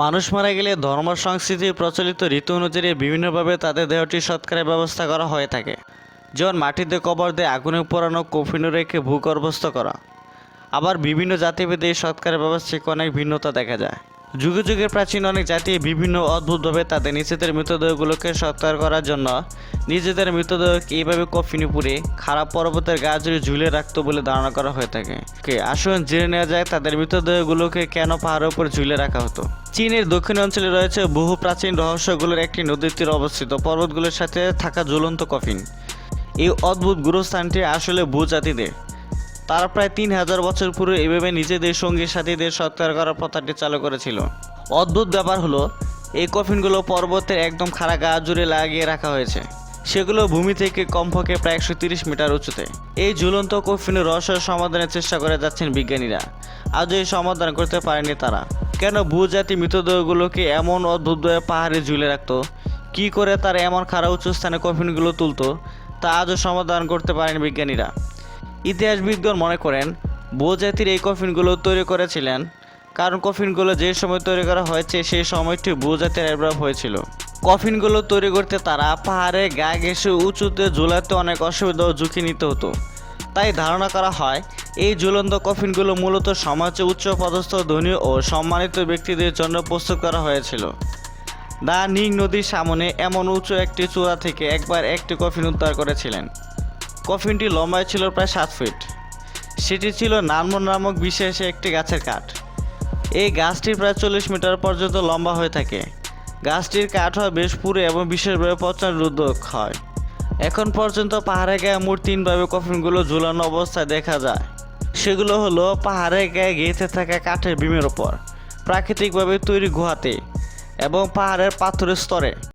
মানুষ মারা গেলে ধর্ম সংস্কৃতি প্রচলিত ঋতু অনুযায়ী বিভিন্নভাবে তাদের দেহটি সৎকারের ব্যবস্থা করা হয়ে থাকে। যেমন মাটিতে কবর দিয়ে আগুনে পোড়ানো, কফিন রেখে ভূগর্ভস্থ করা। আবার বিভিন্ন জাতিভেদে এই সৎকারের ব্যবস্থাকে অনেক ভিন্নতা দেখা যায়। যুগে যুগে প্রাচীন অনেক জাতি বিভিন্ন অদ্ভুতভাবে তাদের নিজেদের মৃতদেহগুলোকে সৎকার করার জন্য নিজেদের মৃতদেহকে এইভাবে কফিনে পুড়ে খারাপ পর্বতের গা জুড়ে ঝুলে রাখতো বলে ধারণা করা হয়ে থাকে। আসুন জেনে নেওয়া যায় তাদের মৃতদেহগুলোকে কেন পাহাড়ের উপর ঝুলে রাখা হতো। চীনের দক্ষিণ অঞ্চলে রয়েছে বহু প্রাচীন রহস্যগুলোর একটি নদীর তীরে অবস্থিত। পর্বতগুলোর সাথে থাকা ঝুলন্ত কফিন। এই অদ্ভুত গুরুস্থানটি আসলে ভূজাতিদের। তারা প্রায় তিন হাজার বছর পূর্বে এভাবে নিজেদের, সঙ্গী সাথীদের সৎকার করার প্রথাটি চালু করেছিল। অদ্ভুত ব্যাপার হলো, এই কফিনগুলো পর্বতের একদম খাড়া গা জুড়ে লাগিয়ে রাখা হয়েছে। সেগুলো ভূমি থেকে কমপক্ষে প্রায় একশো তিরিশ মিটার উঁচুতে। এই ঝুলন্ত কফিনের রহস্যের সমাধানের চেষ্টা করে যাচ্ছেন বিজ্ঞানীরা। আজও এই সমাধান করতে পারেনি তারা। কেন ভূজাতি মৃতদেহগুলোকে এমন অদ্ভুতভাবে পাহাড়ে ঝুলে রাখতো? কী করে তারা এমন খাড়া উঁচু স্থানে কফিনগুলো তুলতো? তা আজও সমাধান করতে পারেনি বিজ্ঞানীরা। ইতিহাসবিদগণ মনে করেন জাতির এই কফিনগুলো তৈরি করেছিলেন। কারণ কফিনগুলো যে সময় তৈরি করা হয়েছে, সেই সময়টি জাতির আবির্ভাব হয়েছিল। কফিনগুলো তৈরি করতে তারা পাহাড়ে গা ঘেসে উঁচুতে, ঝুলাতে অনেক অসুবিধা ও ঝুঁকি নিতে হতো। তাই ধারণা করা হয়, এই ঝুলন্ত কফিনগুলো মূলত সমাজে উচ্চ পদস্থ, ধনী ও সম্মানিত ব্যক্তিদের জন্য প্রস্তুত করা হয়েছিল। দা নিং নদীর সামনে এমন উঁচু একটি চূড়া থেকে একবার একটি কফিন উদ্ধার করেছিলেন। কফিনটি লম্বায় ছিল প্রায় সাত ফিট। সেটি ছিল নানমন নামক বিশেষ একটি গাছের কাঠ। এই গাছটি প্রায় চল্লিশ মিটার পর্যন্ত লম্বা হয়ে থাকে। গাছটির কাঠ হয় বেশ পুরো এবং বিশেষভাবে পচন রোধক হয়। এখন পর্যন্ত পাহাড়ে গায়ে মোট তিনভাবে কফিনগুলো ঝুলানো অবস্থায় দেখা যায়। সেগুলো হলো পাহাড়ের গায়ে গেঁথে থাকা কাঠের বিমের ওপর, প্রাকৃতিকভাবে তৈরি গুহাতে এবং পাহাড়ের পাথরের স্তরে।